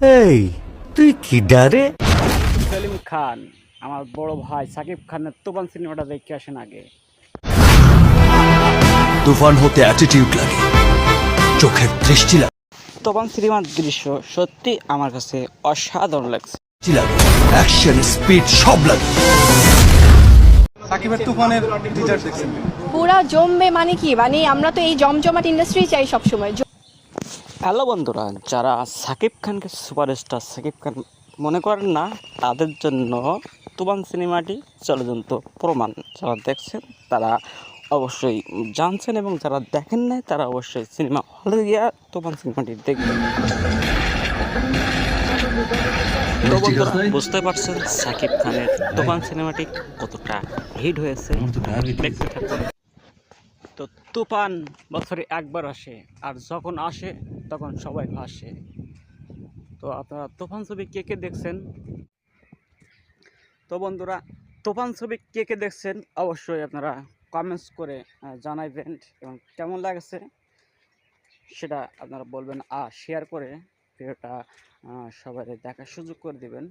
এই তুই কি ডারে? সেলিম খান আমার বড় ভাই সাকিব খানের তুফান সিনেমাটা দেখে আসেন আগে। তুফান হতে অ্যাটিটিউড লাগে চোখের দৃষ্টি লাগে। তুফান সিনেমার দৃশ্য সত্যি আমার কাছে অসাধারণ লাগছে। লাগে অ্যাকশন স্পিড সব লাগে। সাকিবের তুফানের টিজার দেখছেন। পুরা জমবে মানে কি? মানে আমরা তো এই জমজমাট ইন্ডাস্ট্রি চাই সবসময়। হ্যালো বন্ধুরা যারা সাকিব খানকে সুপারস্টার সাকিব খান মনে করেন না তাদের জন্য তুফান সিনেমাটি চলজন্ত প্রমাণ যারা দেখছেন তারা অবশ্যই জানছেন এবং যারা দেখেন নাই তারা অবশ্যই সিনেমা হলে গিয়া তুফান সিনেমাটি দেখবেন। তো বন্ধুরা বুঝতে পারছেন সাকিব খানের তুফান সিনেমাটি কতটা হিট হয়েছে? দেখতে থাকুন। তো তুফান বছরে একবার আসে আর যখন আসে তখন সবাই ভাসে তো আপনারা তুফান ছবি কে কে দেখছেন? তো বন্ধুরা, তুফান ছবি কে কে দেখছেন অবশ্যই আপনারা কমেন্টস করে জানাইবেন এবং কেমন লাগছে সেটা আপনারা বলবেন, আর শেয়ার করে ভিডিওটা সবাই দেখার সুযোগ করে দিবেন।